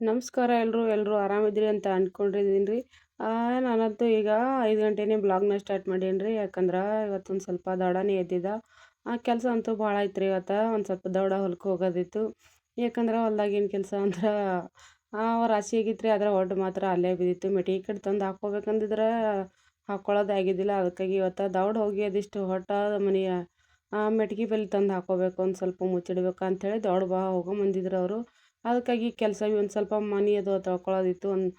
ನಮಸ್ಕಾರ ಎಲ್ಲರೂ ಎಲ್ಲರೂ ಆರಾಮಿದ್ರಿ ಅಂತ ಅಂದ್ಕೊಂಡಿದ್ದೀನಿ ರೀ ನಾನಂತೂ ಈಗ ಐದು ಗಂಟೆನೇ ಬ್ಲಾಗ್ನ ಸ್ಟಾರ್ಟ್ ಮಾಡೀನಿ ರೀ ಯಾಕಂದ್ರೆ ಇವತ್ತೊಂದು ಸ್ವಲ್ಪ ದೌಡನೇ ಎದ್ದಿದ್ದ ಆ, ಕೆಲಸ ಅಂತೂ ಭಾಳ ಐತ್ರಿ ಇವತ್ತು. ಒಂದು ಸ್ವಲ್ಪ ದೌಡ ಹೊಲಕ್ಕೆ ಹೋಗೋದಿತ್ತು. ಯಾಕಂದ್ರೆ ಹೊಲ್ದಾಗಿನ ಕೆಲಸ ಅಂದ್ರೆ ರಾಶಿ ಆಗಿತ್ತು ರೀ ಅದರ ಒಡ್ಡು ಮಾತ್ರ ಅಲ್ಲೇ ಬಿದ್ದಿತ್ತು. ಮೆಟಿ ಕಡೆ ತಂದು ಹಾಕ್ಕೋಬೇಕಂದಿದ್ರೆ ಹಾಕ್ಕೊಳ್ಳೋದು ಆಗಿದ್ದಿಲ್ಲ. ಅದಕ್ಕಾಗಿ ಇವತ್ತು ದೌಡ್ ಹೋಗಿ ಅದಿಷ್ಟು ಹೊಟ್ಟ ಮನೆಯ ಮೆಟ್ಗೆ ಬಲ್ಲಿ ತಂದು ಹಾಕೋಬೇಕು ಒಂದು ಸ್ವಲ್ಪ ಮುಚ್ಚಿಡ್ಬೇಕು ಅಂಥೇಳಿ ದೌಡ್ ಬಾ ಹೋಗೋ ಬಂದಿದ್ರು ಅವರು. ಅದಕ್ಕಾಗಿ ಕೆಲಸ ಒಂದು ಸ್ವಲ್ಪ ಮನೆ ಅದು ತೊಳ್ಕೊಳ್ಳೋದಿತ್ತು ಒಂದು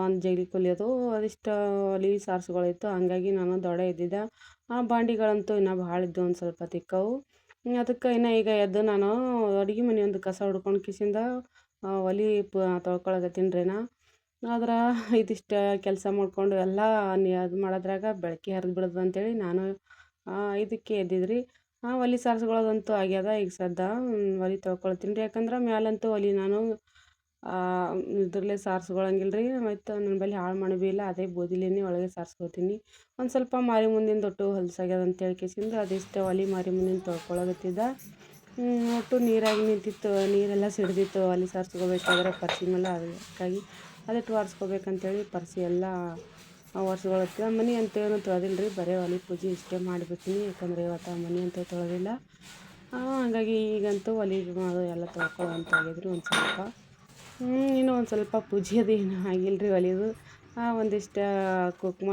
ಒಂದು ಜಗಲಿ ಕೊಲಿಯೋದು, ಅದಿಷ್ಟು ಒಲೆ ಸಾರ್ಸ್ಗಳಿತ್ತು, ಹಾಗಾಗಿ ನಾನು ದೊಡೆ ಇದ್ದಿದ್ದೆ. ಆ ಬಾಂಡಿಗಳಂತೂ ಇನ್ನೂ ಭಾಳ ಇದ್ದು ಒಂದು ಸ್ವಲ್ಪ ತಿಕ್ಕವು. ಅದಕ್ಕೆ ಇನ್ನು ಈಗ ಎದ್ದು ನಾನು ಅಡುಗೆ ಮನೆ ಒಂದು ಕಸ ಹೊಡ್ಕೊಂಡು ಕಿಸಿಂದ ಒಲೆ ಪ ನಾ. ಆದ್ರೆ ಇದಿಷ್ಟು ಕೆಲಸ ಮಾಡಿಕೊಂಡು ಎಲ್ಲ ಅದು ಮಾಡೋದ್ರಾಗ ಬೆಳಕಿ ಹರಿದು ಬಿಡೋದು ಅಂತೇಳಿ ನಾನು ಇದಕ್ಕೆ ಎದ್ದಿದ್ರಿ. ಹಾಂ ಒಲೆ ಸಾರ್ಸ್ಕೊಳ್ಳೋದಂತೂ ಆಗ್ಯದ ಈಗ ಸದ್ದ ಒಲೆ ತೊಳ್ಕೊಳ್ತೀನಿ ರೀ. ಯಾಕಂದ್ರೆ ಮ್ಯಾಲಂತೂ ಒಲೆ ನಾನು ಇದ್ರಲ್ಲೇ ಸಾರಿಸ್ಕೊಳ್ಳಂಗಿಲ್ಲ ರೀ ಮತ್ತು ನನ್ನ ಬಳಿ ಹಾಳು ಮಾಡಿ ಇಲ್ಲ, ಅದೇ ಬೋದಿಲೇನೆ ಒಳಗೆ ಸಾರ್ಸ್ಕೊತೀನಿ. ಒಂದು ಸ್ವಲ್ಪ ಮಾರಿ ಮುಂದಿನ ದೊಡ್ಡ ಹೊಲಸಾಗ್ಯದ ಅಂತೇಳಿ ಕೇಸಿಂದ ಅದಿಷ್ಟು ಒಲೆ ಮಾರಿ ಮುಂದಿನ ತೊಳ್ಕೊಳಕತ್ತಿದ್ದ. ಒಟ್ಟು ನೀರಾಗಿ ನಿಂತಿತ್ತು, ನೀರೆಲ್ಲ ಸಿಡ್ದಿತ್ತು. ಒಲೆ ಸಾರ್ಸ್ಕೊಬೇಕಾದ್ರೆ ಪರ್ಸಿ ಮೇಲೆ ಅದಕ್ಕಾಗಿ ಅದಕ್ಕೆ ಒರೆಸ್ಕೋಬೇಕಂತೇಳಿ ಪರ್ಸಿ ಎಲ್ಲ ವರ್ಷಗಳತ್ತೆ ಮನೆ ಅಂತ ಏನು ತೊಳೆದಿಲ್ಲ ರೀ ಬರೀ ಒಲೆ ಪೂಜೆ ಇಷ್ಟೇ ಮಾಡಿಬಿಡ್ತೀನಿ. ಯಾಕಂದರೆ ಇವತ್ತು ಮನೆ ಅಂತ ತೊಳೆದಿಲ್ಲ. ಹಾಗಾಗಿ ಈಗಂತೂ ಒಲೆ ಅದು ಎಲ್ಲ ತೊಳ್ಕೊಳ್ಳೋ ಆಗಿದ್ರಿ ಒಂದು ಸ್ವಲ್ಪ. ಇನ್ನೂ ಒಂದು ಸ್ವಲ್ಪ ಪೂಜೆ ಅದು ಏನು ಆಗಿಲ್ಲ ರೀ ಒಲೆದು ಒಂದಿಷ್ಟು ಕುಕ್ಮ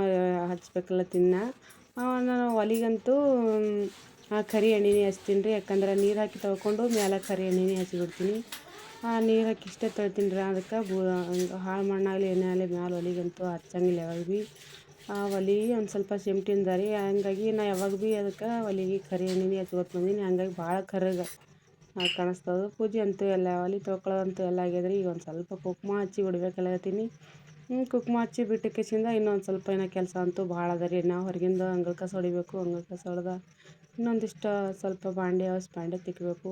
ಹಚ್ಬೇಕಲ್ಲ ತಿನ್ನ. ನಾನು ಒಲೆಗಂತೂ ಕರಿ ಎಣ್ಣೆನೇ ಹಚ್ತೀನಿ ರೀ. ಯಾಕಂದ್ರೆ ನೀರು ಹಾಕಿ ತೊಳ್ಕೊಂಡು ಮೇಲೆ ಕರಿ ಎಣ್ಣೆನೇ ಹಚ್ಚಿಬಿಡ್ತೀನಿ ನೀರು ಹಾಕಿ ಇಷ್ಟೇ ತೊಳಿತೀನಿ ರೀ. ಅದಕ್ಕೆ ಬೂ ಹಾಳು ಮಣ್ಣಾಗಲಿ ಏನೇ ಆಗಲಿ, ಮ್ಯಾಲೆ ಒಲಿಗಂತೂ ಹಚ್ಚಂಗಿಲ್ಲ ಯಾವಾಗ ಭೀ. ಆ, ಒಲಿ ಒಂದು ಸ್ವಲ್ಪ ಸಿಮ್ಟಿಂದ ರೀ. ಹಂಗಾಗಿ ನಾ ಯಾವಾಗ ಭೀ ಅದಕ್ಕೆ ಒಲಿಗೆ ಕರಿ ಎಣ್ಣೆ ಹಚ್ಕೊತ ಬಂದೀನಿ. ಹಂಗಾಗಿ ಭಾಳ ಖರಗ ಕಾಣಿಸ್ತದೆ. ಪೂಜೆ ಅಂತೂ ಎಲ್ಲ, ಒಲಿ ತೊಳ್ಕೊಳ್ಳೋದಂತೂ ಎಲ್ಲ ಆಗ್ಯದ್ರಿ ಈಗ ಒಂದು ಸ್ವಲ್ಪ ಕುಕ್ಮ ಹಚ್ಚಿ ಬಿಡ್ಬೇಕಲ್ಲತ್ತೀನಿ ಕುಕ್ಮ ಹಚ್ಚಿ ಬಿಟ್ಟಕ್ಕಿಂದ ಇನ್ನೊಂದು ಸ್ವಲ್ಪ ಏನೋ ಕೆಲಸ ಅಂತೂ ಭಾಳ ಅದ ರೀ. ನಾವು ಹೊರಗಿಂದ ಅಂಗಳ ಕಸ ಹೊಡಿಬೇಕು ಅಂಗಳ ಇನ್ನೊಂದಿಷ್ಟು ಸ್ವಲ್ಪ ಬಾಂಡೆ ಅವಸ್ ಬಾಂಡೆ ತಿಕ್ಕಬೇಕು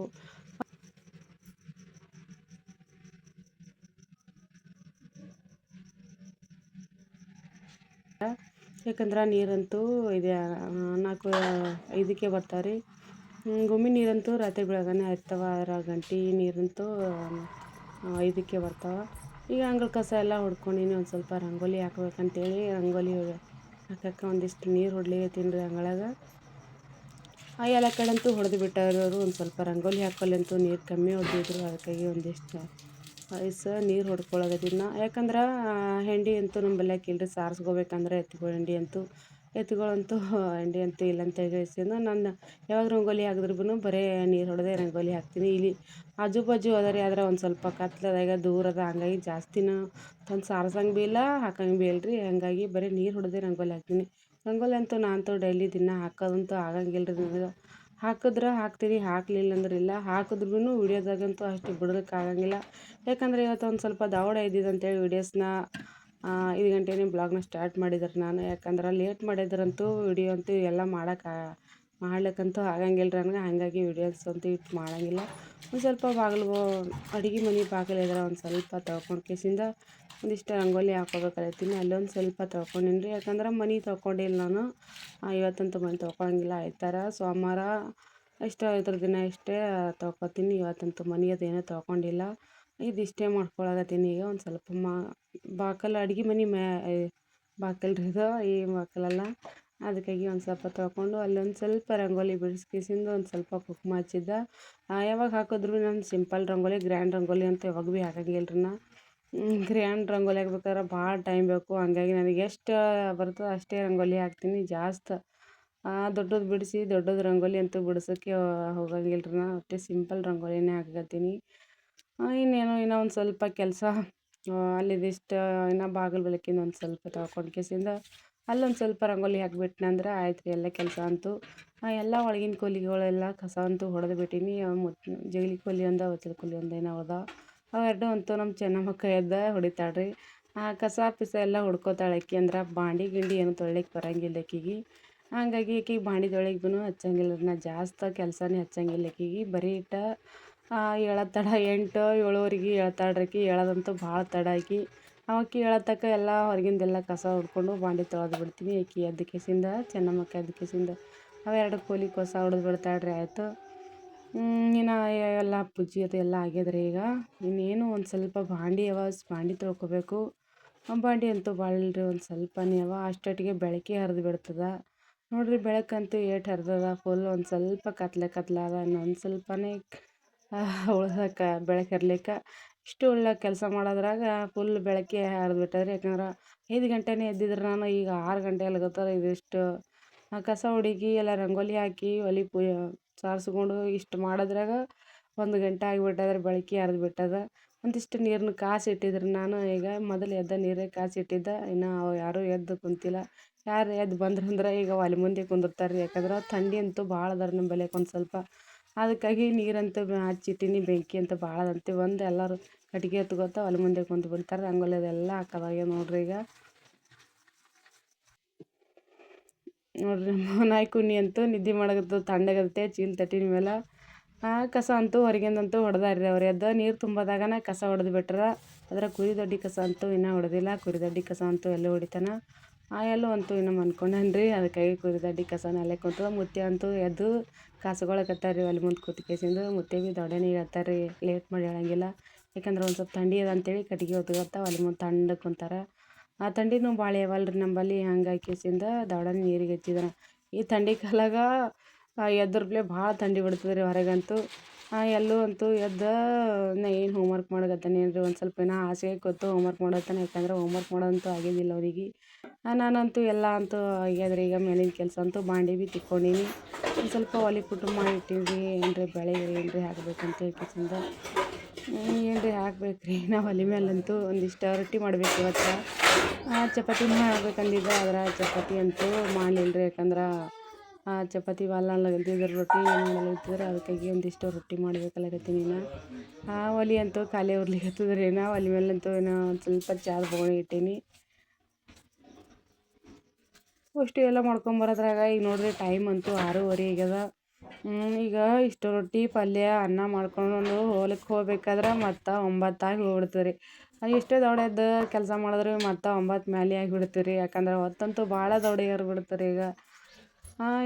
ಯಾಕಂದ್ರೆ ನೀರಂತೂ ಇದೆ ನಾಲ್ಕು, ಐದಕ್ಕೆ ಬರ್ತಾವೆ ರೀ ಗುಮ್ಮಿ ನೀರಂತೂ ರಾತ್ರಿ ಬೆಳಗನೆ ಇರ್ತಾವೆ ಆರು ಗಂಟೆ ನೀರಂತೂ ಐದಕ್ಕೆ ಬರ್ತಾವೆ. ಈಗ ಅಂಗಳ ಕಸ ಎಲ್ಲ ಹೊಡ್ಕೊಂಡಿನಿ ಒಂದು ಸ್ವಲ್ಪ ರಂಗೋಲಿ ಹಾಕ್ಬೇಕಂತೇಳಿ ರಂಗೋಲಿ ಹಾಕಕ್ಕೆ ಒಂದಿಷ್ಟು ನೀರು ಹೊಡ್ಲಿ ತಿಂದ್ರೆ ಅಂಗಳಾಗ. ಆ ಎಲ್ಲ ಕಡೆಂತೂ ಹೊಡೆದು ಬಿಟ್ಟಾರೆ ಅವರು ಒಂದು ಸ್ವಲ್ಪ ರಂಗೋಲಿ ಹಾಕಲ್ಲಂತೂ ನೀರು ಕಮ್ಮಿ ಹೊಡೆದಿದ್ರು, ಅದಕ್ಕಾಗಿ ಒಂದಿಷ್ಟು ಐಸ ನೀರು ಹೊಡ್ಕೊಳಗದಿನ ಯಾಕಂದ್ರೆ ಹೆಂಡಿ ಅಂತೂ ಬಲ್ಯಾಕ ಇಲ್ರಿ ಸಾರ್ಸ್ಕೊಬೇಕಂದ್ರೆ ಎತ್ಕೊಳ್ಳಿ ಹೆಂಡಿ ಅಂತೂ. ಎತ್ತುಗಳಂತೂ ಹೆಂಡಿ ಅಂತೂ ಇಲ್ಲ ಅಂತ ಹೇಳಿ ನಾನು ಯಾವಾಗ ರಂಗೋಲಿ ಹಾಕಿದ್ರು ಬರೀ ನೀರು ಹೊಡೆದೇ ರಂಗೋಲಿ ಹಾಕ್ತೀನಿ. ಇಲ್ಲಿ ಆಜು ಬಾಜು ಅದರಿ, ಆದ್ರೆ ಒಂದು ಸ್ವಲ್ಪ ಕತ್ಲದಾಗ ದೂರದ ಹಂಗಾಗಿ ಜಾಸ್ತಿನೂ ತಂದು ಸಾರ್ಸಂಗೆ ಭೀ ಇಲ್ಲ, ಹಾಕಂಗೆ ಭೀ ಇಲ್ರಿ. ಹಾಗಾಗಿ ಬರೀ ನೀರು ಹೊಡೆದೇ ರಂಗೋಲಿ ಹಾಕ್ತೀನಿ. ರಂಗೋಲಿ ಅಂತೂ ನಾನಂತೂ ಡೈಲಿ ದಿನ ಹಾಕೋದಂತೂ ಆಗಂಗಿಲ್ಲ ರೀ ನನಗೆ. ಹಾಕಿದ್ರೆ ಹಾಕ್ತೀನಿ ಹಾಕಲಿಲ್ಲ ಅಂದ್ರೆ ಇಲ್ಲ. ಹಾಕಿದ್ರೂ ವಿಡಿಯೋದಾಗಂತೂ ಅಷ್ಟು ಬಿಡೋದಕ್ಕೆ ಆಗಂಗಿಲ್ಲ ಯಾಕಂದರೆ ಇವತ್ತು ಒಂದು ಸ್ವಲ್ಪ ದವಡ ಇದ್ದಿದ್ದು ಅಂತೇಳಿ ವೀಡಿಯೋಸ್ನ ಐದು ಗಂಟೆನೇ ಬ್ಲಾಗ್ನ ಸ್ಟಾರ್ಟ್ ಮಾಡಿದ್ರು ನಾನು. ಯಾಕಂದ್ರೆ ಲೇಟ್ ಮಾಡಿದ್ರಂತೂ ವಿಡಿಯೋ ಅಂತೂ ಎಲ್ಲ ಮಾಡೋಕೆ, ಮಾಡ್ಲಿಕ್ಕಂತೂ ಆಗಂಗಿಲ್ಲ ನನಗೆ. ಹಾಗಾಗಿ ವಿಡಿಯೋಸ್ ಅಂತೂ ಇಟ್ಟು ಮಾಡೋಂಗಿಲ್ಲ. ಒಂದು ಸ್ವಲ್ಪ ಬಾಗಿಲು, ಅಡುಗೆ ಮನೆ ಬಾಗಿಲು ಇದ್ರೆ ಒಂದು ಸ್ವಲ್ಪ ತೊಳ್ಕೊಂಡು ಕೇಸಿಂದ ಒಂದಿಷ್ಟು ರಂಗೋಲಿ ಹಾಕೋಬೇಕಾಗತ್ತೀನಿ ಅಲ್ಲೊಂದು ಸ್ವಲ್ಪ ತೊಳ್ಕೊಂಡೀನಿ ಯಾಕಂದ್ರೆ ಮನೆ ತೊಳ್ಕೊಂಡಿಲ್ಲ ನಾನು. ಇವತ್ತಂತೂ ಮನೆ ತೊಳ್ಕೊಳಂಗಿಲ್ಲ. ಆಯ್ತಾರ ಸೋಮವಾರ ಇಷ್ಟ ಐದರ ದಿನ ಇಷ್ಟೇ ತೊಳ್ಕೊತೀನಿ. ಇವತ್ತಂತೂ ಮನೆ ಅದೇನೂ ತೊಳ್ಕೊಂಡಿಲ್ಲ. ಇದಿಷ್ಟೇ ಮಾಡ್ಕೊಳಕತ್ತೀನಿ. ಈಗ ಒಂದು ಸ್ವಲ್ಪ ಮಾ, ಬಾಕಲ್ ಅಡುಗೆ ಮನೆ ಮ್ಯಾ ಬಾಕಲ್ ರೀ ಇದು ಈ ಬಾಕಲಲ್ಲ. ಅದಕ್ಕಾಗಿ ಒಂದು ಸ್ವಲ್ಪ ತೊಳ್ಕೊಂಡು ಅಲ್ಲೊಂದು ಸ್ವಲ್ಪ ರಂಗೋಲಿ ಬಿಡಿಸ್ಕಿಸಿಂದು ಒಂದು ಸ್ವಲ್ಪ ಕುಂಕುಮ ಹಚ್ಚಿದ್ದ. ಯಾವಾಗ ಹಾಕಿದ್ರು ನಾನು ಸಿಂಪಲ್ ರಂಗೋಲಿ, ಗ್ರ್ಯಾಂಡ್ ರಂಗೋಲಿ ಅಂತ ಯಾವಾಗ ಭೀ ಹಾಕಂಗಿಲ್ಲ ರೀ ನಾ. ಗ್ರ್ಯಾಂಡ್ ರಂಗೋಲಿ ಹಾಕ್ಬೇಕಾದ್ರೆ ಭಾಳ ಟೈಮ್ ಬೇಕು. ಹಂಗಾಗಿ ನನಗೆ ಎಷ್ಟು ಬರ್ತದೆ ಅಷ್ಟೇ ರಂಗೋಲಿ ಹಾಕ್ತೀನಿ ಜಾಸ್ತಿ. ದೊಡ್ಡದು ಬಿಡಿಸಿ, ದೊಡ್ಡದು ರಂಗೋಲಿ ಅಂತೂ ಬಿಡ್ಸೋಕ್ಕೆ ಹೋಗಂಗಿಲ್ಲ ರೀ ನಾ ಅಷ್ಟೇ ಸಿಂಪಲ್ ರಂಗೋಲಿನೇ ಹಾಕತ್ತೀನಿ ಇನ್ನೇನು, ಇನ್ನೂ ಒಂದು ಸ್ವಲ್ಪ ಕೆಲಸ. ಅಲ್ಲಿದಿಷ್ಟು, ಇನ್ನೂ ಬಾಗಿಲು ಬೆಳಕಿಂದ ಒಂದು ಸ್ವಲ್ಪ ತಗೊಂಡು ಕೇಸಿಂದ ಅಲ್ಲೊಂದು ಸ್ವಲ್ಪ ರಂಗೋಲಿ ಹಾಕ್ಬಿಟ್ನಂದ್ರೆ ಆಯ್ತು ರೀ ಎಲ್ಲ ಕೆಲಸ ಅಂತೂ. ಎಲ್ಲ ಒಳಗಿನ ಕೂಲಿಗಳೆಲ್ಲ ಕಸ ಅಂತೂ ಹೊಡೆದು ಬಿಟ್ಟೀನಿ ಮುತ್, ಜಗಲಿ ಕೊಲಿ ಒಂದು ವಚಲ ಕೊಲಿ ಒಂದು ಏನೋ ಅದಾವೆ. ಅವೆರಡು ಅಂತೂ ನಮ್ಮ ಚೆನ್ನಮ್ಮ ಹೊಡಿತಾಳೆ ರೀ ಕಸ ಪಿಸ ಎಲ್ಲ ಹೊಡ್ಕೋತಾಳೆ ಆಕಿ ಅಂದ್ರೆ ಬಾಂಡಿ ಗಿಂಡಿ ಏನು ತೊಳಿಲಿಕ್ಕೆ ಬರಂಗಿಲ್ಲ ಆಕಿಗೆ. ಹಾಗಾಗಿ ಆಕಿಗೆ ಬಾಂಡಿ ತೊಳಿಗೂ ಹಚ್ಚಂಗಿಲ್ಲ ನಾ ಜಾಸ್ತಿ ಕೆಲಸನೇ ಹಚ್ಚಂಗಿಲ್ಲ ಆಕಿಗೆ. ಬರೀ ಇಟ್ಟ ಹೇಳತ್ತಡ ತಡ ಎಂಟು, ಏಳುವರೆಗೆ ರೀ ಆಕಿ. ಹೇಳೋದಂತೂ ಭಾಳ ತಡ ಆಕಿ. ಆಕಿ ಏಳತಕ್ಕ ಎಲ್ಲ ಹೊರಗಿಂದೆಲ್ಲ ಕಸ ಹೊಡ್ಕೊಂಡು ಬಾಂಡಿ ತೊಳೆದು ಬಿಡ್ತೀನಿ ಆಕಿ ಎದ್ದ ಕೇಸಿಂದ ಚೆನ್ನಮ್ಮಕ್ಕ ಎದ್ದ ಕೇಸಿಂದ ಅವೆರಡು ಕೂಲಿ ಕಸ ಹೊಡೆದು ಬಿಡ್ತಾಳೆ ರೀ ಆಯಿತು. ಇನ್ನು ಎಲ್ಲ ಪೂಜೆ ಅದು ಎಲ್ಲ ಆಗ್ಯದ್ರಿ ಈಗ. ಇನ್ನೇನು ಒಂದು ಸ್ವಲ್ಪ ಬಾಂಡಿ ಅವ, ಬಾಂಡೆ ತೊಳ್ಕೊಬೇಕು. ಬಾಂಡಿ ಅಂತೂ ಬಾಳ್ರಿ ಒಂದು ಸ್ವಲ್ಪನೇ ಅವ. ಅಷ್ಟೊಟ್ಟಿಗೆ ಬೆಳಕೆ ಹರಿದು ಬಿಡ್ತದೆ. ನೋಡಿರಿ ಬೆಳಕಂತೂ ಏಟು ಹರಿದದ. ಫುಲ್ ಒಂದು ಸ್ವಲ್ಪ ಕತ್ಲೆ ಕತ್ಲೆ ಅದ. ಇನ್ನೊಂದು ಸ್ವಲ್ಪನೇ ಉಳ್ದಕ್ಕೆ ಬೆಳಕು ಇರ್ಲಿಕ್ಕೆ ಇಷ್ಟು ಒಳ್ಳೆ ಕೆಲಸ ಮಾಡೋದ್ರಾಗ ಫುಲ್ ಬೆಳಕೆ ಹರಿದು ಬಿಟ್ಟದ್ರಿ. ಯಾಕಂದ್ರೆ ಐದು ಗಂಟೆನೇ ಎದ್ದಿದ್ರೆ ನಾನು ಈಗ ಆರು ಗಂಟೆ ಗೊತ್ತಾರ ಇದಿಷ್ಟು. ಕಸ ಹುಡುಗಿ, ಎಲ್ಲ ರಂಗೋಲಿ ಹಾಕಿ, ಒಲೆ ಪು ಸಾರಿಸ್ಕೊಂಡು ಇಷ್ಟು ಮಾಡೋದ್ರಾಗ ಒಂದು ಗಂಟೆ ಆಗಿಬಿಟ್ಟದ್ರೆ, ಬೆಳಗ್ಗೆ ಅರ್ಧ ಬಿಟ್ಟದ. ಒಂದಿಷ್ಟು ನೀರನ್ನ ಕಾಸು ಇಟ್ಟಿದ್ರು. ನಾನು ಈಗ ಮೊದಲು ಎದ್ದ ನೀರೇ ಕಾಸು ಇಟ್ಟಿದ್ದೆ. ಇನ್ನು ಯಾರೂ ಎದ್ದು ಕುಂತಿಲ್ಲ. ಯಾರು ಎದ್ದು ಬಂದ್ರಂದ್ರೆ ಈಗ ಒಲೆ ಮುಂದೆ ಕುಂದಿರ್ತಾರೆ ರೀ ಯಾಕಂದ್ರೆ ಥಂಡಿ ಅಂತೂ ಭಾಳ ಅದರ ನಮ್ಮ ಬಲ್ಯಾಕ ಒಂದು ಸ್ವಲ್ಪ. ಅದಕ್ಕಾಗಿ ನೀರಂತೂ ಹಚ್ಚಿಟ್ಟಿನಿ ಬೆಂಕಿ ಅಂತ ಭಾಳ ಅದಂತೆ. ಒಂದು ಎಲ್ಲರೂ ಕಟ್ಟಿಗೆ ಎತ್ಕೊತ ಒಲೆ ಮುಂದೆ ಕುಂತು ಬಿಡ್ತಾರೆ ರಂಗೋಲಿ ಅದೆಲ್ಲ ಹಾಕೋದಾಗೆ ನೋಡ್ರಿ ಈಗ. ನೋಡ್ರಿ ನಾಯಿ ಕುನಿ ಅಂತೂ ನಿದ್ದೆ ಮಾಡಕತ್ತು ತಣ್ಣಗತ್ತೆ ಚೀಲ ತಟ್ಟಿನ ಮೇಲೆ. ಆ, ಕಸ ಅಂತೂ ಹೊರಗಿಂದಂತೂ ಹೊಡೆದಾರ್ರಿ ಅವ್ರು. ಎದ್ದು ನೀರು ತುಂಬದಾಗನ ಕಸ ಹೊಡೆದು ಬಿಟ್ರ ಅದರ ಕುರಿ ದೊಡ್ಡಿ ಕಸ ಅಂತೂ ಇನ್ನೂ ಹೊಡೆದಿಲ್ಲ. ಕುರಿ ದೊಡ್ಡಿ ಕಸ ಅಂತೂ ಎಲ್ಲೂ ಹೊಡಿತಾನ. ಆ, ಎಲ್ಲೂ ಅಂತೂ ಇನ್ನೂ ಮನ್ಕೊಂಡಾನ ರೀ ಅದಕ್ಕಾಗಿ ಕುರಿ ದೊಡ್ಡಿ ಕಸನ ಅಲ್ಲೇ ಕುಂತದ ಮುತ್ತೆ ಅಂತೂ ಎದ್ದು ಕಾಸ್ಕೊಳಕತ್ತಾರ ರೀ ಅಲ್ಲಿ ಮುಂದೆ ಕೂತು ಕೇಸಿಂದು. ಮುತ್ತೆ ಭೀ ದೊಡ್ಡನೇ ರೀ ಲೇಟ್ ಮಾಡಿ ಹೇಳಂಗಿಲ್ಲ. ಯಾಕಂದ್ರೆ ಒಂದು ಸ್ವಲ್ಪ ಥಂಡಿ ಅದ ಅಂತೇಳಿ ಕಟ್ಗೆ ಹೊತ್ಕೊತ ಅಲ್ಲಿ ಮುಂದೆ ತಣ್ಣಗೆ ಕುಂತಾರ. ಆ ಥಂಡಿನೂ ಭಾಳ ಯಾವಲ್ರಿ ನಂಬಲ್ಲಿ ಹಂಗಾಗಿ ಕೇಸಿಂದ ದೊಡ್ಡನೇ ನೀರಿಗೆ ಹಚ್ಚಿದಾನ ಈ ಥಂಡಿ ಕಾಲಾಗ ಎದ್ರಪ್ಲೆ ಭಾಳ ಥಂಡಿ ಬಿಡ್ತದೆ ರೀ ಹೊರಗಂತೂ ಎಲ್ಲೂ ಅಂತೂ ಎದ್ದ, ನಾ, ಏನು ಹೋಮ್ವರ್ಕ್ ಮಾಡಕತ್ತಾನೆ ರೀ ಒಂದು ಸ್ವಲ್ಪ ಏನೋ ಹಾಸಿಗೆ ಕೂತು ಹೋಮ್ವರ್ಕ್ ಮಾಡತ್ತಾನೆ ಯಾಕಂದ್ರೆ ಹೋಮ್ವರ್ಕ್ ಮಾಡೋದಂತೂ ಆಗಿದ್ದಿಲ್ಲ ಅವ್ರಿಗೆ. ನಾನಂತೂ ಎಲ್ಲ ಅಂತೂ ಆಗ್ಯಾದ್ರಿ, ಈಗ ಮೇಲಿನ ಕೆಲಸ ಅಂತೂ ಬಾಂಡೆ ಭೀ ತಿಕ್ಕೊಂಡೀನಿ. ಒಂದು ಸ್ವಲ್ಪ ಒಲೆ ಕುಟುಂಬ ಮಾಡಿ ಏನು ಏನ್ರಿ ಬೆಳೆ ಏನ್ರಿ ಹಾಕ್ಬೇಕಂತ ಕಿಚನ್ದ ಏನ್ರಿ ಹಾಕ್ಬೇಕು ರೀ ನಾವು ಒಲೆ ಮೇಲಂತೂ ಒಂದಿಷ್ಟು ರೊಟ್ಟಿ ಮಾಡಬೇಕು ಇವತ್ತು. ಆ ಚಪಾತಿ ಮಾಡ್ಬೇಕಂದಿದ್ದೆ ಆದ್ರೆ ಚಪಾತಿ ಅಂತೂ ಮಾಡಲಿಲ್ಲ ರೀ ಯಾಕಂದ್ರೆ ಚಪಾತಿ ಬಾಲಲ್ಲಗತ್ತಿದ್ರೆ ರೊಟ್ಟಿ ಮಾಡಲಿತ್ತಿದ್ರೆ ಅದಕ್ಕಾಗಿ ಒಂದಿಷ್ಟು ರೊಟ್ಟಿ ಮಾಡ್ಬೇಕಲ್ಲತ್ತೀನಿ ನಾ ಆ ಒಲೆ ಅಂತೂ ಖಾಲಿ ಉರ್ಲಿಕ್ಕತ್ತದ ರೀ ನಾ ಒಲೆ ಮೇಲಂತೂ ಏನೋ ಒಂದು ಸ್ವಲ್ಪ ಚಾದ ಬೊಗಣಿ ಇಟ್ಟೀನಿ. ಅಷ್ಟು ಎಲ್ಲ ಮಾಡ್ಕೊಂಬರೋದ್ರಾಗ ಈಗ ನೋಡ್ರಿ ಟೈಮ್ ಅಂತೂ ಆರೂವರೆ ಆಗ್ಯದ. ಈಗ ಇಷ್ಟು ರೊಟ್ಟಿ ಪಲ್ಯ ಅನ್ನ ಮಾಡ್ಕೊಂಡು ಹೊಲಕ್ಕೆ ಹೋಗ್ಬೇಕಾದ್ರೆ ಮತ್ತು ಒಂಬತ್ತಾಗಿ ಹೋಗ್ಬಿಡ್ತೀವಿ ರೀ ಎಷ್ಟೇ ದೌಡೆದ್ದು ಕೆಲಸ ಮಾಡಿದ್ರೆ ಮತ್ತೆ ಒಂಬತ್ತು ಮ್ಯಾಲೆ ಆಗಿಬಿಡ್ತೀವಿ ರೀ ಯಾಕಂದ್ರೆ ಹೊತ್ತಂತೂ ಭಾಳ ದೌಡೆ ಏರ್ಬಿಡ್ತಾರೆ ಈಗ.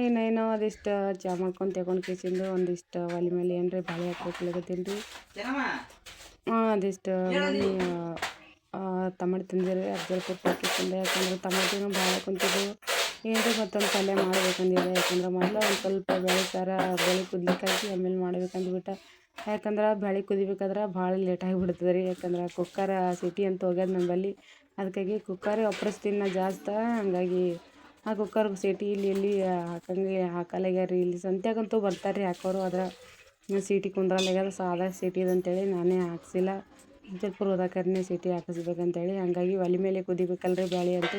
ಇನ್ನೇನು ಅದಿಷ್ಟು ಚಾ ಮಾಡ್ಕೊಂಡು ತಗೊಂಡು ಕಿಸಿಂದು ಒಂದಿಷ್ಟು ಒಲೆ ಮೇಲೆ ಏನ್ರಿ ಬಾಳೆ ಹಾಕ್ಬೇಕಲ್ಲಕತ್ತೀನಿ ರೀ ಅದಿಷ್ಟು ಟಮಾಟೆ ತಿಂದಿರಿ ಅರ್ಜರ್ ಕೊಟ್ಟು ಯಾಕಂದ್ರೆ ಟಮಾಟಿನೂ ಭಾಳ ಕುಂತಿದ್ದು ಏನ್ರಿ ಮತ್ತೊಂದು ಪಲ್ಯ ಮಾಡ್ಬೇಕಂದಿದೆ ಯಾಕಂದ್ರೆ ಮೊದಲು ಒಂದು ಸ್ವಲ್ಪ ಬೇಳೆ ಸಾರ ಬೇಳೆ ಕುದ್ಲಿಕ್ಕೆ ಹಾಕಿ ಆಮೇಲೆ ಮಾಡ್ಬೇಕಂದ್ಬಿಟ್ಟು. ಯಾಕಂದ್ರೆ ಬೇಳೆ ಕುದಿಬೇಕಾದ್ರೆ ಭಾಳ ಲೇಟ್ ಆಗಿಬಿಡ್ತದೆ ರೀ ಯಾಕಂದ್ರೆ ಕುಕ್ಕರ್ ಸಿಟಿ ಅಂತ ಹೋಗ್ಯದ ನಂಬಲ್ಲಿ. ಅದಕ್ಕಾಗಿ ಕುಕ್ಕರ್ ಒಪ್ಪರಿಸ್ತೀನಿ ನಾ ಜಾಸ್ತಿ, ಹಂಗಾಗಿ ಆ ಕುಕ್ಕರ್ ಸಿಟಿ ಇಲ್ಲಿ ಇಲ್ಲಿ ಹಾಕಂಗೆ ಹಾಕಲ್ಲಾಗ್ಯಾರ ರೀ ಇಲ್ಲಿ ಸಂತ್ಯಾಗಂತೂ ಬರ್ತಾರೆ ರೀ ಹಾಕೋರು, ಆದ್ರೆ ಸೀಟಿ ಕುಂದ್ರಲ್ಲಾಗ್ಯದ ಸಾದಾ ಸೀಟಿ ಅಂತೇಳಿ ನಾನೇ ಹಾಕ್ಸಿಲ್ಲ. ಜಲ್ಪುರ್ ಸಿಟಿ ಸೀಟಿ ಹಾಕಿಸ್ಬೇಕಂತೇಳಿ ಹಂಗಾಗಿ ಒಲೆ ಮೇಲೆ ಕುದಿಬೇಕಲ್ಲ ರೀ ಬ್ಯಾಳೆ ಅಂತ.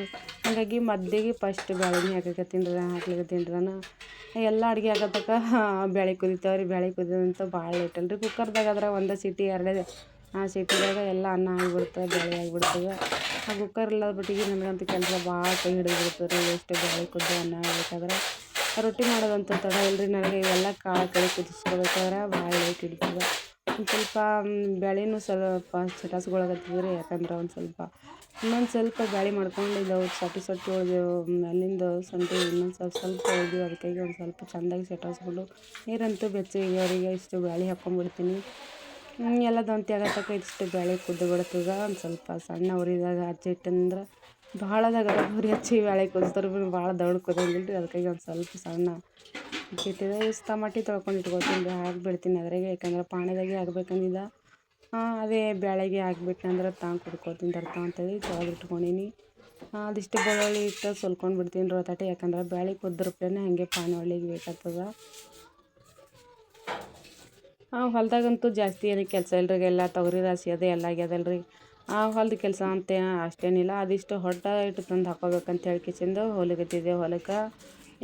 ಹಾಗಾಗಿ ಮದ್ದಿಗೆ ಫಸ್ಟ್ ಬ್ಯಾಳೆನೇ ಹಾಕಕತ್ತೀನಿ ರೀ ಹಾಕ್ಲಿಕತ್ತೀನಿ ರೀ ನಾನು ಎಲ್ಲ ಅಡುಗೆ ಆಗತಕ್ಕ ಬ್ಯಾಳೆ ಕುದಿತಾವೆ ರೀ ಬ್ಯಾಳೆ ಕುದಿಯೋದಂತ ಭಾಳ ಲೇಟ್ ರೀ ಕುಕ್ಕರ್ದಾಗ ಆದ್ರೆ ಒಂದು ಸೀಟಿ ಎರಡೇ, ಆ ಸೀಟಿದಾಗ ಎಲ್ಲ ಅನ್ನ ಆಗಿಬಿಡ್ತದೆ ಬೇಳೆ ಆಗಿಬಿಡ್ತದೆ. ಆ ಕುಕ್ಕರ್ ಇಲ್ಲದ ಬಿಟ್ಟಿಗೆ ನನಗಂತೂ ಕೆಲಸ ಭಾಳ ಕೈ ಹಿಡಿದು ರೀ ಎಷ್ಟು ಬೇಳೆ ಕುದ್ದು ಅನ್ನ ಆಗಬೇಕಾದ್ರೆ. ರೊಟ್ಟಿ ಮಾಡೋದಂತ ತಡ ಇಲ್ಲರಿ ನನಗೆ. ಇವೆಲ್ಲ ಕಾಳು ಕಡೆ ಕುದಿಸ್ಕೋಬೇಕಾದ್ರೆ ಭಾಳ ಲೇಟ್ ಹಿಡಿತದೆ. ಒಂದು ಸ್ವಲ್ಪ ಬೆಳೆನೂ ಸ್ವಲ್ಪ ಚಟಾಸ್ಕೊಳಕತ್ತಿದ್ವಿ ರೀ ಯಾಕಂದ್ರೆ ಒಂದು ಸ್ವಲ್ಪ ಇನ್ನೊಂದು ಸ್ವಲ್ಪ ಗಾಳಿ ಮಾಡ್ಕೊಂಡು ಇದಾವೆ ಸೊಟ್ಟಿ ಸೊಟ್ಟಿ ಉಳ್ದೆವು ಅಲ್ಲಿಂದ ಸಂತೆ ಇನ್ನೊಂದು ಸ್ವಲ್ಪ ಸ್ವಲ್ಪ ಉಳ್ದೆವು, ಅದಕ್ಕಾಗಿ ಒಂದು ಸ್ವಲ್ಪ ಚೆಂದಾಗಿ ಸೆಟಾಸ್ಕೊಂಡು ನೀರಂತೂ ಬೆಚ್ಚಗೆ ಅವರಿಗೆ ಇಷ್ಟು ಗಾಳಿ ಹಾಕ್ಕೊಂಡ್ಬಿಡ್ತೀನಿ ಎಲ್ಲ ದೊಂತಿ ಇಷ್ಟು ಬ್ಯಾಳೆ ಕುದ್ದು ಬಿಡ್ತದ ಒಂದು ಸ್ವಲ್ಪ ಸಣ್ಣ ಉರಿದಾಗ ಹಚ್ಚಿಟ್ಟಂದ್ರೆ ಭಾಳದಾಗ ಉರಿ ಹಚ್ಚಿ ಬ್ಯಾಳೆ ಕುದಿಸ್ತಾರೆ ಭಾಳ ದೊಡ್ಡ ಕುದಂಗಿಲ್ಲ ರೀ ಅದಕ್ಕಾಗಿ ಒಂದು ಸ್ವಲ್ಪ ಸಣ್ಣ ಇಷ್ಟು ಟಮಾಟಿ ತೊಳ್ಕೊಂಡು ಇಟ್ಕೊತೀನಿ ರೀ ಹಾಕ್ಬಿಡ್ತೀನಿ ಅದ್ರಾಗೆ. ಯಾಕಂದ್ರೆ ಪಾಣ್ಯದಾಗೆ ಆಗ್ಬೇಕಂದಿದ್ದ ಅದೇ ಬ್ಯಾಳೆಗೆ ಹಾಕ್ಬಿಟ್ನಂದ್ರೆ ತಾನು ಕುಡ್ಕೊತೀನಿ ಅರ್ಥ ಅಂತೇಳಿ ತೊಳೆದು ಇಟ್ಕೊಂಡೀನಿ. ಅದಿಷ್ಟು ಬೆಳ್ಳುಳ್ಳಿ ಇಟ್ಟು ಸೊಲ್ಕೊಂಡು ಬಿಡ್ತೀನಿ ರೀ ಒತ್ತಾಟೆ ಯಾಕಂದ್ರೆ ಬ್ಯಾಳೆ ಕುದ್ರಪ್ಲೇನೆ ಹಾಗೆ ಪಾನಿ ಒಳ್ಳಿಗೆ ಬೇಕಾಗ್ತದ. ಹೊಲ್ದಾಗಂತೂ ಜಾಸ್ತಿ ಏನು ಕೆಲಸ ಇಲ್ರಿ. ಎಲ್ಲ ತೊಗರಿ ರಾಶಿ ಅದೇ, ಎಲ್ಲ ಆಗ್ಯದಲ್ಲ ರೀ ಆ, ಹೊಲದ ಕೆಲಸ ಅಂತ ಅಷ್ಟೇನಿಲ್ಲ. ಅದಿಷ್ಟು ಹೊಟ್ಟ ಇಟ್ಟು ತಂದು ಹಾಕೋಬೇಕಂತ ಹೇಳಿ ಕಿಸಿಂದು ಹೊಲಗತ್ತಿದೆ ಹೊಲಕ್ಕೆ.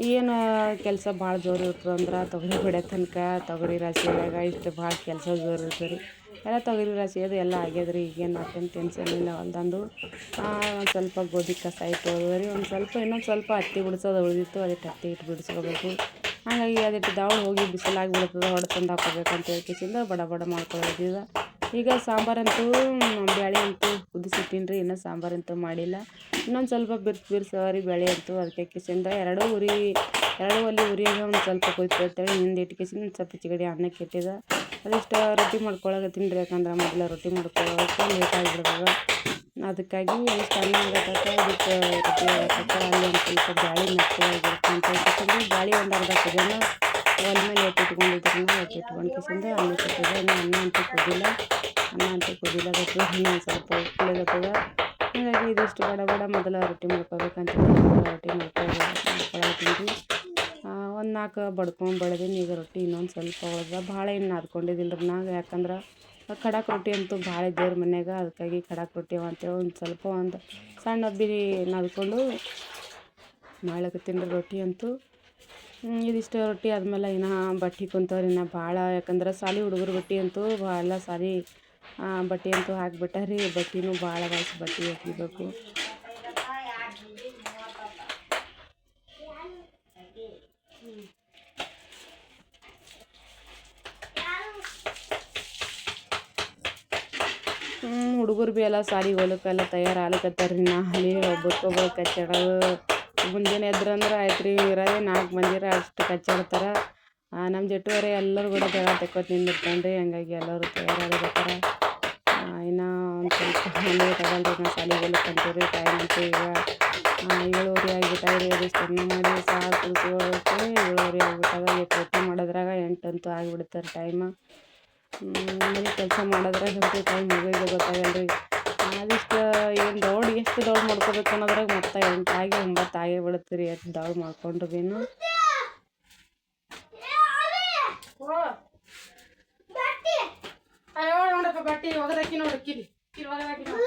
ಏನು ಕೆಲಸ ಭಾಳ ಜೋರು ಇರ್ತದೆ ಅಂದ್ರೆ ತೊಗರಿ ಬಿಡೋ ತನಕ, ತೊಗರಿ ರಾಶಿಯಾಗ ಇಷ್ಟು ಭಾಳ ಕೆಲಸ ಜೋರು ಇರ್ತದೆ ರೀ ಎಲ್ಲ ತೊಗರಿ ರಾಶಿ ಅದು ಎಲ್ಲ ಆಗ್ಯದ ರೀ ಈಗೇನು ಅಷ್ಟೇನು ಟೆನ್ಷನ್ ಇಲ್ಲ. ಹೊಲ್ದಂದು ಒಂದು ಸ್ವಲ್ಪ ಗೋಧಿ ಕಸ ಇಟ್ಟು ರೀ ಒಂದು ಸ್ವಲ್ಪ, ಇನ್ನೊಂದು ಸ್ವಲ್ಪ ಹತ್ತಿ ಬಿಡಿಸೋದು ಉಳಿದಿತ್ತು. ಅದಕ್ಕೆ ಹತ್ತಿ ಇಟ್ಟು ಬಿಡಿಸ್ಕೋಬೇಕು. ಹಾಗಾಗಿ ಅದಕ್ಕೆ ದಾವಳು ಹೋಗಿ ಬಿಸಿಲಾಗಿ ಬಿಡ್ತದೆ. ಹೊಡೆ ತಂದು ಹಾಕೋಬೇಕಂತ ಹೇಳ್ಕಿಸಿಂದ ಬಡ ಬಡ ಮಾಡ್ಕೊಳ್ಳೋದಿದ ಈಗ ಸಾಂಬಾರಂತೂ ಬೇಳೆ ಅಂತೂ ಕುದಿಸಿಟ್ಟಿನಿ ರೀ ಇನ್ನೂ ಸಾಂಬಾರಂತೂ ಮಾಡಿಲ್ಲ. ಇನ್ನೊಂದು ಸ್ವಲ್ಪ ಬಿರ್ಸು ಬಿರ್ಸವ ರೀ ಬೇಳೆ ಅಂತೂ ಅದಕ್ಕೆ ಕಿಸಿಂದ ಎರಡೂ ಉರಿ, ಎರಡು ಒಲೆ ಉರಿಯಾಗ ಒಂದು ಸ್ವಲ್ಪ ಅಂತೇಳಿ ಹಿಂದೆ ಇಟ್ಕೇಸಿಂದ ಒಂದು ಸ್ವಲ್ಪ ಚಿಗಡಿ ಅನ್ನಕ್ಕೆ ಇಟ್ಟಿದೆ. ಅದಿಷ್ಟು ರೊಟ್ಟಿ ಮಾಡ್ಕೊಳಕತ್ತೀನಿ ರೀ ಯಾಕಂದ್ರೆ ಮೊದಲು ರೊಟ್ಟಿ ಮಾಡ್ಕೊಳ್ಳೋಕೆ ಲೇಟ್ ಆಗಿಬಿಡ್ತದೆ. ಅದಕ್ಕಾಗಿ ಇಷ್ಟು ಅನ್ನ ಆಗತ್ತೆ ಅದಕ್ಕೆ ರೊಟ್ಟಿ ಅಲ್ಲಿ ಒಂದು ಸ್ವಲ್ಪ ಗಾಳಿ ಒಂದು ಅರ್ಧ ಕುದಿಯೋಣ ಒಲೆ ಮೇಲೆ ಎತ್ತಿಟ್ಕೊಂಡಿದ್ರನ್ನ ಎತ್ತಿಟ್ಕೊಂಡು ಕೇಸಂದ್ರೆ ಅನ್ನ ಸಿಗ್ತದೆ ಇನ್ನು ಅನ್ನ ಅಂತೂ ಕುದಿಲ್ಲ ಅನ್ನ ಅಂತೂ ಇನ್ನು ಒಂದು ಸ್ವಲ್ಪ ಉಪ್ಪುಳಿಗತ್ತದ ಹಾಗಾಗಿ ಇದಿಷ್ಟು ಬೇಡ ಬೇಡ, ಮೊದಲ ರೊಟ್ಟಿ ಮಾಡ್ಕೋಬೇಕಂತ ರೊಟ್ಟಿ ಮಾಡ್ಕೊಳ್ತೀನಿ ಒಂದು ನಾಲ್ಕು ಬಡ್ಕೊಂಡು ಬಡ್ದೀನಿ ಈಗ ರೊಟ್ಟಿ ಇನ್ನೊಂದು ಸ್ವಲ್ಪ ಉಳ್ದ. ಭಾಳ ಏನು ನಾದ್ಕೊಂಡಿದ್ದಿಲ್ಲ ನಾವು ಯಾಕಂದ್ರೆ ಖಡಕ್ ರೊಟ್ಟಿ ಅಂತೂ ಭಾಳ ಇದ್ದೇವ್ರ ಮನ್ಯಾಗ. ಅದಕ್ಕಾಗಿ ಖಡಕ್ ರೊಟ್ಟಿ ಅಂತೇಳಿ ಒಂದು ಸ್ವಲ್ಪ ಒಂದು ಸಣ್ಣ ಬಿರಿ ನಾದ್ಕೊಂಡು ಮಾಡ್ಲಿಕ್ಕೆ ರೀ ರೊಟ್ಟಿ ಅಂತೂ. ಇದಿಷ್ಟು ರೊಟ್ಟಿ ಆದಮೇಲೆ ಇನ್ನು ಬಟ್ಟೆ ಕುಂತವ್ರಿ ಇನ್ನು ಭಾಳ, ಯಾಕಂದ್ರೆ ಸಾಲಿ ಹುಡುಗರು ಬಟ್ಟೆ ಅಂತೂ ಭಾಳ ಶಾಲೆ ಬಟ್ಟೆ ಅಂತೂ ಹಾಕ್ಬಿಟ್ಟಾರಿ. ಬಟ್ಟೆನೂ ಭಾಳ ವಯಸ್ಸು ಬಟ್ಟೆ ಒಗಿಬೇಕು ಹುಡುಗರು ಭೀ ಎಲ್ಲ ಹೋಗ್ಲಿಕ್ಕೆಲ್ಲ ತಯಾರು ಆಗ್ಲಿಕತ್ತಾರ ರೀ ನಾ ಅಲ್ಲಿ ಒಬ್ಬರಿಗೊಬ್ರು ಕಚ್ಚಾಡೋದು ಮುಂಜಾನೆ ಎದ್ರಂದ್ರೆ ಆಯ್ತು ರೀ ಇರೋದೇ ನಾಲ್ಕು ಮಂದಿರ ಅಷ್ಟು ಕಚ್ಚಾಡ್ತಾರ ನಮ್ಮ ಜೊತೆಯವ್ರೆ ಎಲ್ಲರೂ ಕೂಡ ಜಗಳ ತೆಕ್ಕೋತ ನಿಂದಿರ್ತಾನೆ ರೀ ಹಂಗಾಗಿ ಎಲ್ಲರೂ ತಯಾರಾಗಬೇಕಾರೆ ಇನ್ನೂ ಒಂದು ಸ್ವಲ್ಪ ಮನೆಗೆ ತಗೊಂಡು ನಾವು ಸಾಲಿಗೆ ಕಂತೀವಿ ಟೈಮ್ ಅಂತೂ ಈಗ. ಏಳುವರೆ ಆಗಿಬಿಟ್ಟಾಗ ರೀ ಅದಷ್ಟು ಅನ್ನ ಮಾಡಿ ಸಾರು ಕುದಿಸೋಕೆ ಏಳುವರೆ ಆಗಿಬಿಟ್ಟಾಗ ಕೆಲಸ ಮಾಡೋದ್ರಾಗ ಎಂಟಂತೂ ಆಗಿಬಿಡ್ತಾರೆ ಟೈಮ ಮನೆ ಕೆಲಸ ಮಾಡೋದ್ರಾಗ ಟೈಮ್ ಮುಗಿಯೋದು ಗೊತ್ತಾಗಲ್ಲ ರೀ ಅದಿಷ್ಟು ಏನು ದೌಡ್ ಎಷ್ಟು ದೌಡ್ ಮಾಡ್ಕೋಬೇಕು ಅನ್ನೋದ್ರಾಗ ಮತ್ತೆ ಎಂಟಾಗಿ ಒಂಬತ್ತು ಆಗೇ ಬಿಡುತ್ತೆ ರೀ ಎಷ್ಟು ದೌಡ್ ಮಾಡ್ಕೊಂಡ್ರು ಭೀನು ಬಟ್ಟೆ. ಒಗದಾಕಿ ನೋಡು ಕಿಲಿ ಕಿಲಿ ಒಗದಾಕಿ ನೋಡು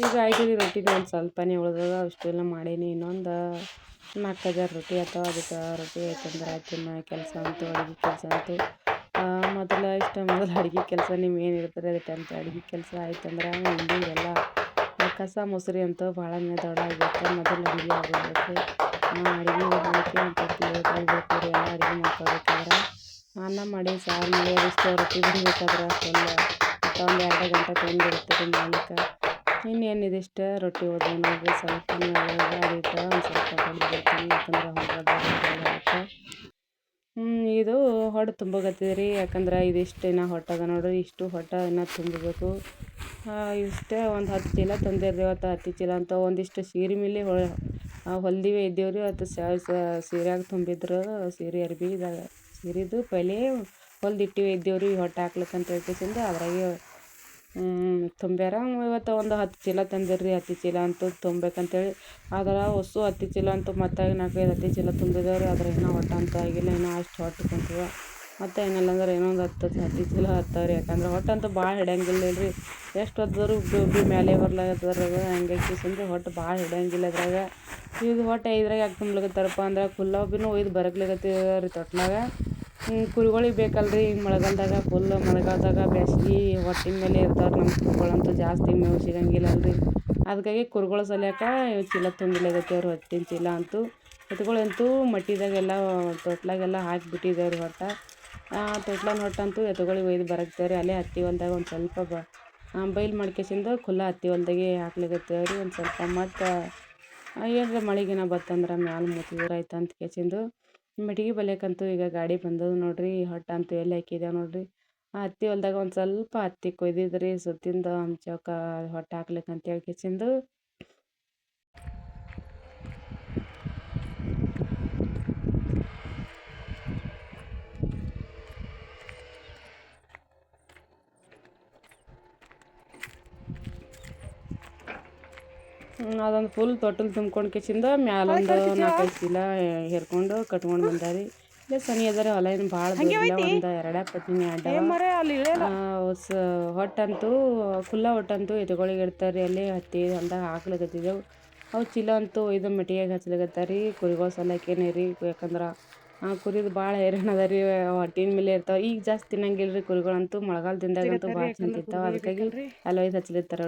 ಈಗ ಆಯ್ತದೆ ರೊಟ್ಟಿ ಒಂದು ಸ್ವಲ್ಪನೇ ಉಳ್ದದ, ಅಷ್ಟೆಲ್ಲ ಮಾಡೀನಿ. ಇನ್ನೊಂದು ನಾಲ್ಕು ಹಜಾರ್ ರೊಟ್ಟಿ ಅಥವಾ ಅದಕ್ಕೆ ರೊಟ್ಟಿ ಆಯ್ತಂದ್ರೆ ಆಯ್ತು ಕೆಲಸ ಅಂತೂ, ಅಡುಗೆ ಕೆಲಸ ಅಂತೂ. ಮೊದಲ ಇಷ್ಟ ಮೊದಲು ಅಡುಗೆ ಕೆಲಸ ನಿಮ್ಮ ಏನು ಇರ್ತಾರೆ ಅದಕ್ಕೆ ಅಂತ ಅಡುಗೆ ಕೆಲಸ ಆಯ್ತಂದ್ರೆ ಹಿಂದಿಂದೆಲ್ಲ ಕಸ ಮೊಸರಿ ಅಂತೂ ಭಾಳ ದೊಡ್ಡ ಆಗಿರುತ್ತೆ. ಮೊದಲು ಅಡುಗೆ ಆಗಬೇಕು. ಅಡುಗೆ ಮಾಡಲಿಕ್ಕೆ ಅಂತ ಎಲ್ಲ ಅಡುಗೆ ಮಾಡ್ಕೋಬೇಕಾದ್ರೆ. ಅನ್ನ ಮಾಡಿ, ಸಾರು ಮಾಡಿ, ಅದಿಷ್ಟು ರೊಟ್ಟಿ ಬಿಡಬೇಕಾದ್ರೆ ಫುಲ್ ಒಂದು ಎರಡು ಗಂಟೆ ತೊಗೊಂಡಿರುತ್ತೆ ರೀ ಮಾಡ್ಲಿಕ್ಕೆ ಇನ್ನೇನು ಇದಿಷ್ಟು ರೊಟ್ಟಿ ಹೊಡೆದು ಸ್ವಲ್ಪ ಅದಕ್ಕೆ ಒಂದು ಸ್ವಲ್ಪ ಯಾಕಂದ್ರೆ ಹೊರಗಡೆ ಹ್ಞೂ ಇದು ಹೊಟ್ಟೆ ತುಂಬಕತ್ತಿದೆ ರೀ, ಯಾಕಂದ್ರೆ ಇದಿಷ್ಟು ಹೊಟ್ಟದ ನೋಡ್ರಿ, ಇಷ್ಟು ಹೊಟ್ಟೆ ಇನ್ನೂ ತುಂಬಬೇಕು. ಇಷ್ಟೇ ಒಂದು ಹತ್ತು ಚೀಲ ತಂದಿರ್ರಿ ಅವತ್ತು ಹತ್ತು ಚೀಲ ಅಂತ ಒಂದಿಷ್ಟು ಸೀರೆ ಮೇಲೆ ಹೊಳ ಹೊಲ್ದಿವೆ ಇದ್ದೇವೆ ರೀ ಅವತ್ತು ಸೀರೆಯಾಗ ತುಂಬಿದ್ರು, ಸೀರೆ ಅರ್ಬಿ ಇದಾಗ ಸೀರೆದು ಪೈಲೆ ಹೊಲ್ದಿಟ್ಟಿವೆ ಇದ್ದೇವೆ ರೀ ಹೊಟ್ಟೆ ಹಾಕ್ಲಿಕ್ಕೆ ಅಂತ ಅದ್ರಾಗೆ ತುಂಬ್ಯಾರ? ಇವತ್ತು ಒಂದು ಹತ್ತು ಚೀಲ ತಂದಿರಿ ಹತ್ತು ಚೀಲ ಅಂತೂ ತುಂಬೇಕಂತೇಳಿ ಆದ್ರೆ ಹೊಸು ಹತ್ತು ಚೀಲ ಅಂತೂ ಮತ್ತೆ ನಾಲ್ಕೈದು ಹತ್ತು ಚೀಲ ತುಂಬಿದಾವೆ ರೀ ಅದ್ರ ಇನ್ನೂ ಹೊಟ್ಟೆ ಅಂತ ಆಗಿಲ್ಲ ಇನ್ನೂ ಅಷ್ಟು ಹೊಟ್ಟೆ ಕುಂತದ ಮತ್ತು ಏನಿಲ್ಲ ಅಂದ್ರೆ ಇನ್ನೊಂದು ಹತ್ತು ಹತ್ತು ಚೀಲ ಹತ್ತಾವ್ರಿ, ಯಾಕಂದ್ರೆ ಹೊಟ್ಟೆ ಅಂತೂ ಭಾಳ ಹಿಡಿಯಂಗಿಲ್ಲ ರೀ ಎಷ್ಟು ಹೊತ್ತದ್ರು ಬಿ ಮೇಲೆ ಬರ್ಲಾಗತ್ತದ್ರ ಹಂಗೆ ಕಿಸಂದ್ರೆ ಹೊಟ್ಟೆ ಭಾಳ ಹಿಡಿಯಂಗಿಲ್ಲ ಅದ್ರಾಗ ಇದು ಹೊಟ್ಟೆ ಇದ್ರಾಗ ಯಾಕೆ ತುಂಬ್ಲಿಕತ್ತಾರಪ್ಪ ಅಂದ್ರೆ ಕುಲ್ಲ ಬಿನೂ ಒಯ್ದು ರೀ ತೊಟ್ಲಾಗ. ಕುರಿಗಳಿಗೆ ಬೇಕಲ್ರಿ. ಈಗ ಮಳೆಗಾಲದಾಗ ಫುಲ್ ಮಳೆಗಾಲದಾಗ ಬೇಸ್ಗೆ ಹೊಟ್ಟಿನ ಮೇಲೆ ಇರ್ತಾವೆ ನಮ್ಮ ಕುರಿಗಳಂತೂ ಜಾಸ್ತಿ ಮೇವು ಸಿಗಂಗಿಲ್ಲ ಅಲ್ರಿ ಅದಕ್ಕಾಗಿ ಕುರಿಗಳ ಸಲ್ಯಾಕ ಚೀಲ ತುಂಬಿಲಾಗತ್ತೇವ್ರಿ ಹೊಟ್ಟಿನ ಚೀಲ ಅಂತೂ. ಎತ್ತುಗಳಂತೂ ಮಟ್ಟಿದಾಗೆಲ್ಲ ತೊಟ್ಲಾಗೆಲ್ಲ ಹಾಕಿಬಿಟ್ಟಿದ್ದೇವ್ರಿ ಹೊಟ್ಟ. ತೊಟ್ಲನ ಹೊಟ್ಟಂತೂ ಎತ್ತುಗಳಿಗೆ ಒಯ್ದು ಬರಕ್ತೇವ್ರಿ. ಅಲ್ಲೇ ಹತ್ತಿ ಹೊಲ್ದಾಗ ಒಂದು ಸ್ವಲ್ಪ ಬ ಬೈಲ್ ಮಾಡ್ಕೇಸಿಂದ ಖುಲ್ಲ ಹತ್ತಿ ಹೊಲ್ದಾಗೆ ಹಾಕ್ಲಿಕತ್ತೇವ್ರಿ. ಒಂದು ಸ್ವಲ್ಪ ಮತ್ತು ಏನಾರ ಮಳೆಗಿನ ಬತ್ತಂದ್ರೆ ಮ್ಯಾಲ ಮುತ್ತಿದ್ರೆ ದೂರ ಆಯ್ತು ಅಂತ ಕೇಸಿಂದು. ಮೆಟ್ಗೆ ಬಲಿಯಕ್ಕಂತೂ ಈಗ ಗಾಡಿ ಬಂದದ ನೋಡ್ರಿ ಹೊಟ್ಟೆ ಅಂತೂ ಎಲ್ಲಿ ಹಾಕಿದೆ ನೋಡ್ರಿ. ಆ ಹತ್ತಿ ಹೊಲ್ದಾಗ ಒಂದು ಸ್ವಲ್ಪ ಹತ್ತಿ ಕೊಯ್ದಿದ್ರಿ, ಸುತ್ತಿಂದ ಹಂಚೋಕ ಹೊಟ್ಟೆ ಹಾಕ್ಲಿಕ್ಕೆ ಅಂತ ಹೇಳಿ ಕೇಸಿಂದು ಅದೊಂದು ಫುಲ್ ತೊಟ್ಟಲ್ ತುಂಬ್ಕೊಂಡು ಕಿಚಿಂದ ಮ್ಯಾಲೊಂದು ನಾಲ್ಕೈದು ಚೀಲ ಹೇರ್ಕೊಂಡು ಕಟ್ಕೊಂಡು ಬಂದಾರಿ. ಇಲ್ಲ ಸನಿ ಅದಾರ ಹೊಲ ಏನು ಭಾಳ ಒಂದು ಎರಡೇ ಪತ್ನಿ ಅಡ್ಡ ಹೊಟ್ಟಂತೂ ಫುಲ್ಲ ಹೊಟ್ಟಂತೂ ಎದುಗಳಿಗೆ ಇಡ್ತಾರೆ ಅಲ್ಲಿ ಹತ್ತಿ ಹೊಲ್ದಾಗ ಹಾಕ್ಲಿಕತ್ತಿದ್ದೆವು. ಅವು ಚೀಲ ಅಂತೂ ಇದು ಮೆಟ್ಟಿಗೆ ಹಚ್ಲಿಕತ್ತಾರ ಕುರಿಗಳ ಸಲಕೇನೆ ರೀ ಯಾಕಂದ್ರೆ ಆ ಕುರಿದು ಭಾಳ ಹೈರಾಣ ಅದ ರೀ ಹೊಟ್ಟಿನ ಮೇಲೆ ಇರ್ತಾವೆ. ಈಗ ಜಾಸ್ತಿ ತಿನ್ನಂಗಿಲ್ಲ ರೀ ಕುರಿಗಳಂತೂ ಮಳೆಗಾಲದಿಂದಾಗಂತೂ ಭಾಳ ತಿಂತಿರ್ತಾವೆ ಅದಕ್ಕಾಗಿ ಅಲ್ಲಿ ಒಯ್ದು ಹಚ್ಲಿತ್ತಾರ